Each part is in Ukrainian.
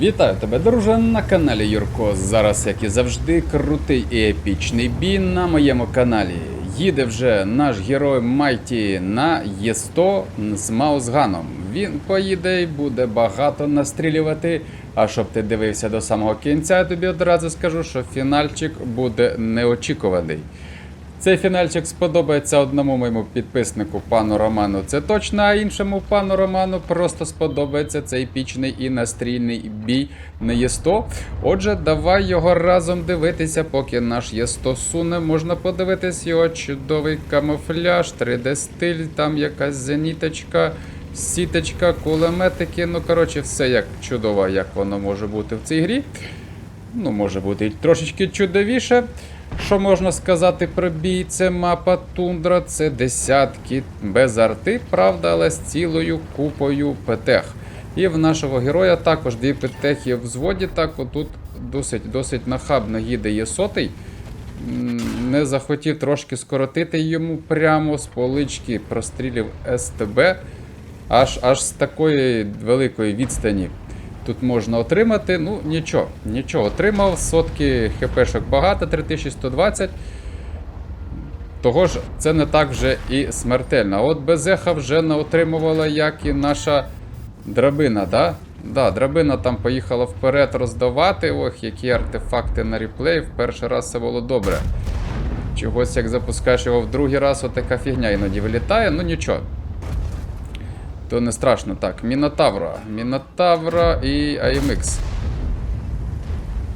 Вітаю тебе, друже, на каналі Юрко. Зараз, як і завжди, крутий і епічний бій на моєму каналі. Їде вже наш герой Майті на Є100 з Маузганом. Він поїде і буде багато настрілювати. А щоб ти дивився до самого кінця, я тобі одразу скажу, що фінальчик буде неочікуваний. Цей фінальчик сподобається одному моєму підписнику пану Роману. Це точно, а іншому пану Роману просто сподобається цей епічний і настрільний бій на Є100. Отже, давай його разом дивитися, поки наш Є100 суне. Можна подивитись його чудовий камуфляж, 3D-стиль, там якась зеніточка, сіточка, кулеметики. Ну, коротше, все як чудово, як воно може бути в цій грі. Ну, може бути і трошечки чудовіше. Що можна сказати про бій? Це мапа Тундра, це десятки без арти, правда, але з цілою купою петех. І в нашого героя також дві петехи в взводі. Так, отут досить досить нахабно їде є сотий. Не захотів трошки скоротити йому прямо з полички прострілів СТБ. Аж, аж з такої великої відстані тут можна отримати. Ну, нічого, нічого. Отримав, сотки хпшок багато, 3120. Того ж, це не так вже і смертельно. От Безеха вже не отримувала, як і наша драбина, да? Да, драбина там поїхала вперед роздавати. Ох, які артефакти на реплей. В перший раз це було добре. Чогось, як запускаєш його в другий раз, отака фігня іноді вилітає, ну нічого. То не страшно. Так, Мінотавра. Мінотавра і AMX.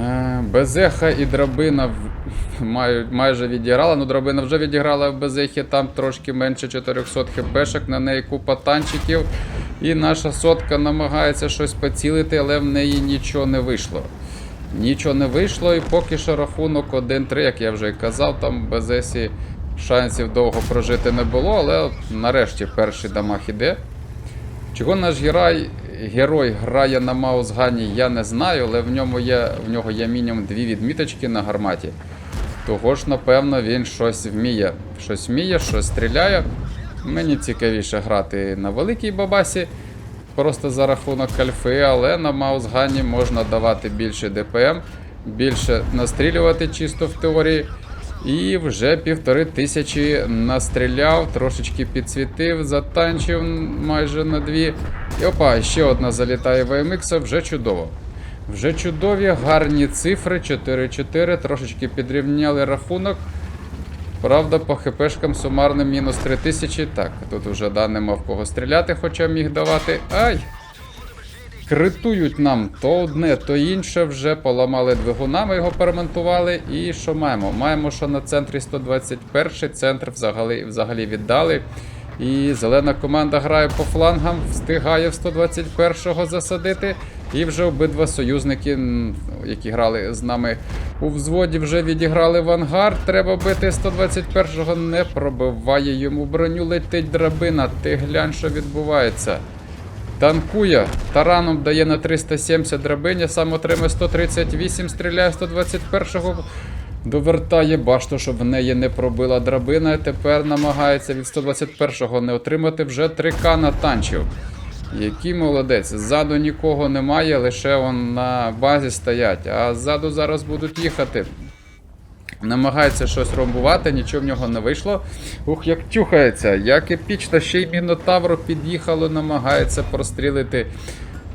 Е, Безеха і драбина в- маю- майже відіграла. Ну, драбина вже відіграла в Безехі, там трошки менше 400 хпшок, на неї купа танчиків. І наша сотка намагається щось поцілити, але в неї нічого не вийшло. Нічого не вийшло, і поки що рахунок 1-3, як я вже і казав, там в Безесі шансів довго прожити не було, але нарешті перший дамаг іде. Чого наш герой, герой грає на маузгані, я не знаю, але в ньому є, в нього є мінімум дві відміточки на гарматі. Того ж, напевно, він щось вміє. Щось вміє, щось стріляє. Мені цікавіше грати на великій бабасі, просто за рахунок альфи, але на маузгані можна давати більше ДПМ, більше настрілювати чисто в теорії. І вже півтори тисячі настріляв, трошечки підсвітив, затанчив майже на дві. І опа, ще одна залітає в AMX, вже чудово. Вже чудові, гарні цифри, 4-4, трошечки підрівняли рахунок. Правда, по хпшкам сумарно мінус 3000. Так, тут вже да, нема в кого стріляти, хоча міг давати. Ай! Критують нам то одне, то інше. Вже поламали двигуна, ми його перемонтували. І що маємо? Маємо, що на центрі 121 центр взагалі, взагалі віддали. І зелена команда грає по флангам, встигає в 121-го засадити. І вже обидва союзники, які грали з нами у взводі, вже відіграли в ангар. Треба бити 121-го, не пробиває йому броню, летить драбина. Ти глянь, що відбувається. Танкує. Тараном дає на 370 драбині, сам отримає 138, стріляє 121-го. Довертає башту, щоб в неї не пробила драбина. Тепер намагається від 121-го не отримати вже 3К натанчив. Який молодець. Ззаду нікого немає, лише он на базі стоять. А ззаду зараз будуть їхати. Намагається щось ромбувати, нічого в нього не вийшло. Ух, як тюхається, як епічно, ще й Мінотавро під'їхало, намагається прострілити.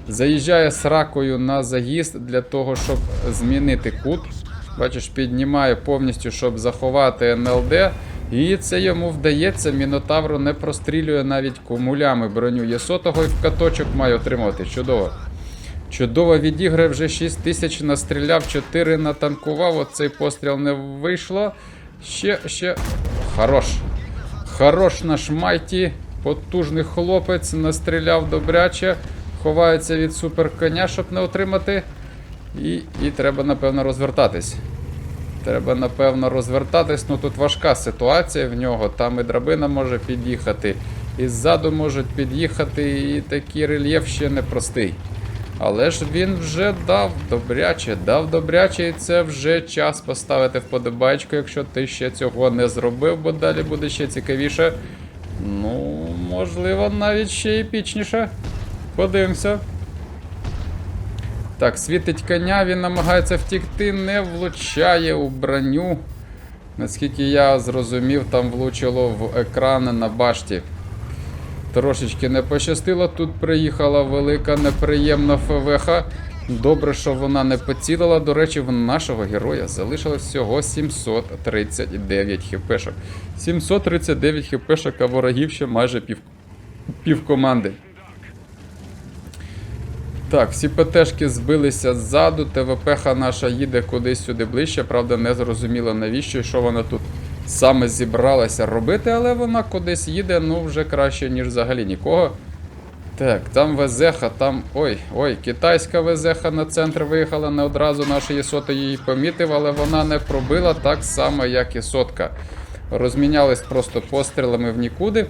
Заїжджає з ракою на заїзд для того, щоб змінити кут. Бачиш, піднімає повністю, щоб заховати НЛД. І це йому вдається. Мінотавро не прострілює навіть кумулями броню Є100 і в каточок має отримувати. Чудово. Чудово відіграє вже 6 тисяч, настріляв, 4 натанкував. Оцей постріл не вийшло. Ще, ще. Хорош. Хорош наш Майті. Потужний хлопець, настріляв добряче. Ховається від суперконя, щоб не отримати. І, і треба, напевно, розвертатись. Треба, напевно, розвертатись. Ну тут важка ситуація в нього. Там і драбина може під'їхати, і ззаду можуть під'їхати, і такий рельєф ще непростий. Але ж він вже дав добряче, дав добряче, і це вже час поставити вподобайку, якщо ти ще цього не зробив, бо далі буде ще цікавіше. Ну, можливо, навіть ще епічніше. Подивимося. Так, світить коня, він намагається втікти, не влучає у броню. Наскільки я зрозумів, там влучило в екрани на башті. Трошечки не пощастило. Тут приїхала велика неприємна ФВХ. Добре, що вона не поцілила. До речі, в нашого героя залишилось всього 739 хпшок. 739 хпшок, а ворогів ще майже пів, пів команди. Так, всі ПТшки збилися ззаду, ТВПХ наша їде кудись сюди ближче, правда, не зрозуміло навіщо і що вона тут саме зібралася робити, але вона кудись їде, ну вже краще, ніж взагалі нікого. Так, там Везеха, там. Ой, ой, китайська Везеха на центр виїхала, не одразу наша Єсота її помітив, але вона не пробила так само, як і сотка. Розмінялись просто пострілами в нікуди.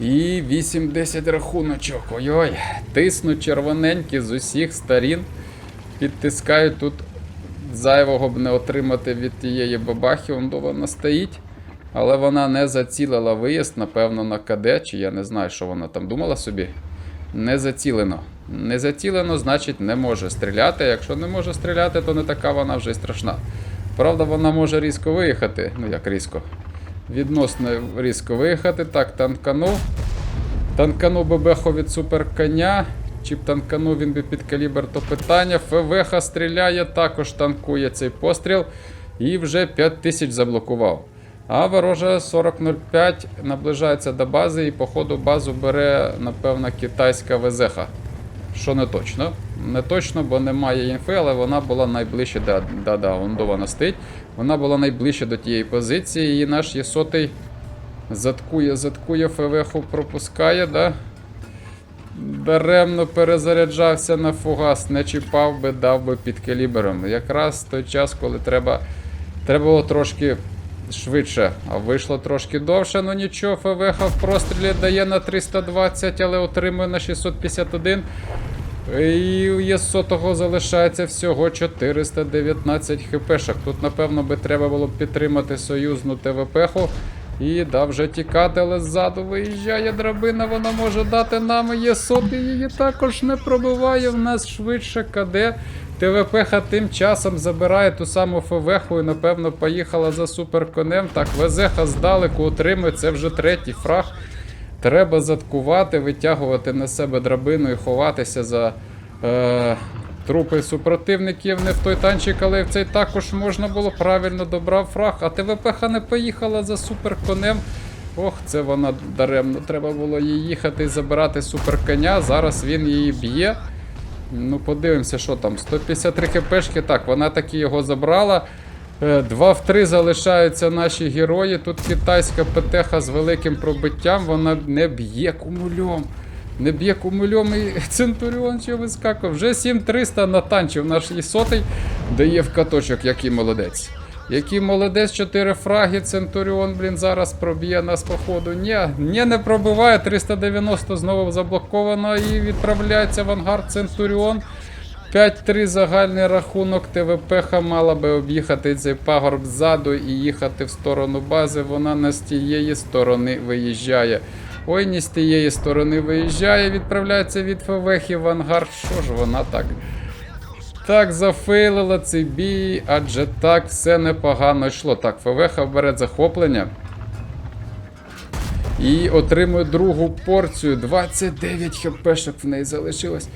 І 8-10 рахуночок. Ой-ой, тиснуть червоненькі з усіх сторін. Підтискають тут зайвого б не отримати від тієї бабахи, он вона стоїть. Але вона не зацілила виїзд, напевно, на КД, чи я не знаю, що вона там думала собі. Не зацілено. Не зацілено, значить не може стріляти. Якщо не може стріляти, то не така вона вже й страшна. Правда, вона може різко виїхати. Ну як різко. Відносно різко виїхати. Так, танканув. Танканув бебехо від суперконя. Чи б танканув він би під калібр, то питання. ФВХ стріляє, також танкує цей постріл. І вже 5000 заблокував. А ворожа 4005 наближається до бази і, по ходу, базу бере, напевно, китайська ВЗХ. Що не точно. Не точно, бо немає інфи, але вона була найближче. Да, да, да, вон до вона стоїть. Вона була найближче до тієї позиції. І наш є сотий заткує, заткує, ФВХ пропускає, да? Даремно перезаряджався на фугас, не чіпав би, дав би під калібром. Якраз той час, коли треба, треба було трошки швидше, а вийшло трошки довше, ну нічого, ФВХ в прострілі дає на 320, але отримує на 651. І у Єсотого залишається всього 419 хпшок. Тут, напевно, би треба було підтримати союзну ТВПху. І да, вже тікати, але ззаду виїжджає драбина, вона може дати нам Єсот, і її також не пробиває. В нас швидше КД. ТВПХ тим часом забирає ту саму ФВХу і, напевно, поїхала за суперконем. Так, Везеха здалеку отримує, це вже третій фраг. Треба заткувати, витягувати на себе драбину і ховатися за е, трупи супротивників. Не в той танчик, але в цей також можна було правильно добрав фраг. А ТВПХ не поїхала за суперконем. Ох, це вона даремно. Треба було їй їхати і забирати суперконя. Зараз він її б'є. Ну, подивимося, що там. 153 хпшки. Так, вона таки його забрала. 2 в 3 залишаються наші герої. Тут китайська ПТХ з великим пробиттям, вона не б'є кумульом. Не б'є кумульом і Центуріон що вискакує. Вже 7300 натанчив наш сотий, дає в каточок, який молодець. Який молодець, 4 фраги, Центуріон, блін, зараз проб'є нас по ходу. Ні, ні, не пробиває. 390 знову заблоковано і відправляється в ангар Центуріон. 5-3 загальний рахунок ТВПХ мала би об'їхати цей пагорб ззаду і їхати в сторону бази. Вона не з тієї сторони виїжджає. Ой, не з тієї сторони виїжджає, відправляється від ФВХ в ангар. Що ж вона так? Так, зафейлила цей адже так все непогано йшло. Так, ФВХ бере захоплення. І отримує другу порцію. 29 хпшок в неї залишилось.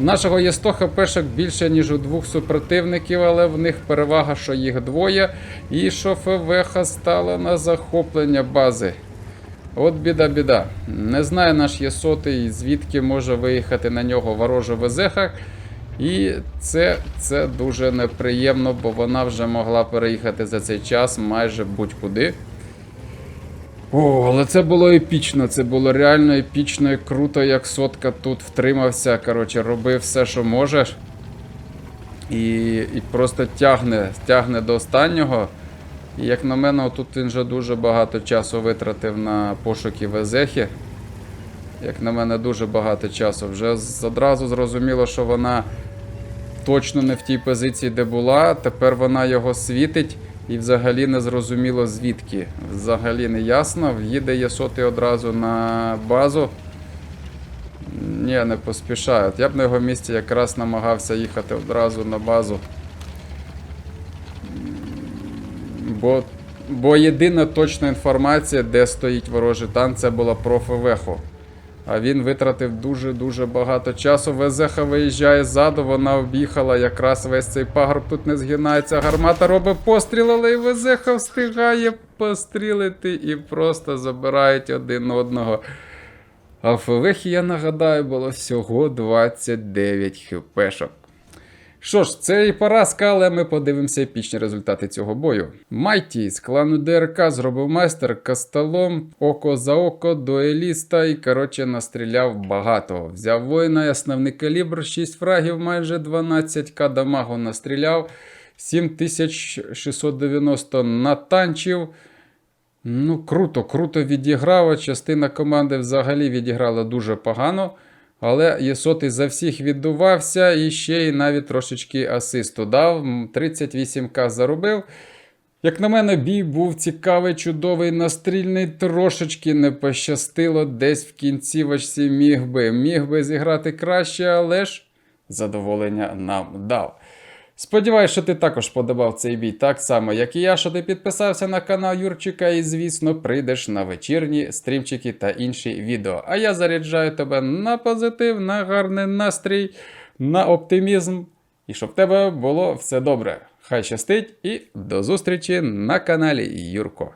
У нашого є 100 хпшок більше, ніж у двох супротивників, але в них перевага, що їх двоє. І що ФВХ стала на захоплення бази. От біда-біда. Не знає наш Єсотий, звідки може виїхати на нього ворожа Везеха. І це, це дуже неприємно, бо вона вже могла переїхати за цей час майже будь-куди. О, але це було епічно, це було реально епічно і круто, як сотка тут втримався. Коротше, робив все, що може. І, і просто тягне, тягне до останнього. І як на мене, тут він вже дуже багато часу витратив на пошуки Везехи. Як на мене, дуже багато часу. Вже одразу зрозуміло, що вона точно не в тій позиції, де була. Тепер вона його світить і взагалі не зрозуміло звідки. Взагалі не ясно. В'їде Єсоти одразу на базу. Ні, не поспішають. Я б на його місці якраз намагався їхати одразу на базу. Бо, бо єдина точна інформація, де стоїть ворожий танк, це була про Февеху. А він витратив дуже-дуже багато часу. Везеха виїжджає ззаду, вона об'їхала якраз весь цей пагорб тут не згинається. Гармата робить постріл, але і Везеха встигає пострілити і просто забирають один одного. А в Февехі, я нагадаю, було всього 29 хпшок. Що ж, це і поразка, але ми подивимося епічні результати цього бою. Майті з клану ДРК зробив майстер касталом, око за око, дуеліста і, коротше, настріляв багато. Взяв воїна, основний калібр, 6 фрагів, майже 12к дамагу настріляв, 7690 натанчив. Ну, круто, круто відіграла. Частина команди взагалі відіграла дуже погано. Але Єсотий за всіх віддувався і ще й навіть трошечки асисту дав. 38к заробив. Як на мене, бій був цікавий, чудовий, настрільний, трошечки не пощастило. Десь в кінцівочці міг би, міг би зіграти краще, але ж задоволення нам дав. Сподіваюсь, що ти також подобав цей бій так само, як і я, що ти підписався на канал Юрчика і, звісно, прийдеш на вечірні стрімчики та інші відео. А я заряджаю тебе на позитив, на гарний настрій, на оптимізм. І щоб в тебе було все добре. Хай щастить і до зустрічі на каналі Юрко.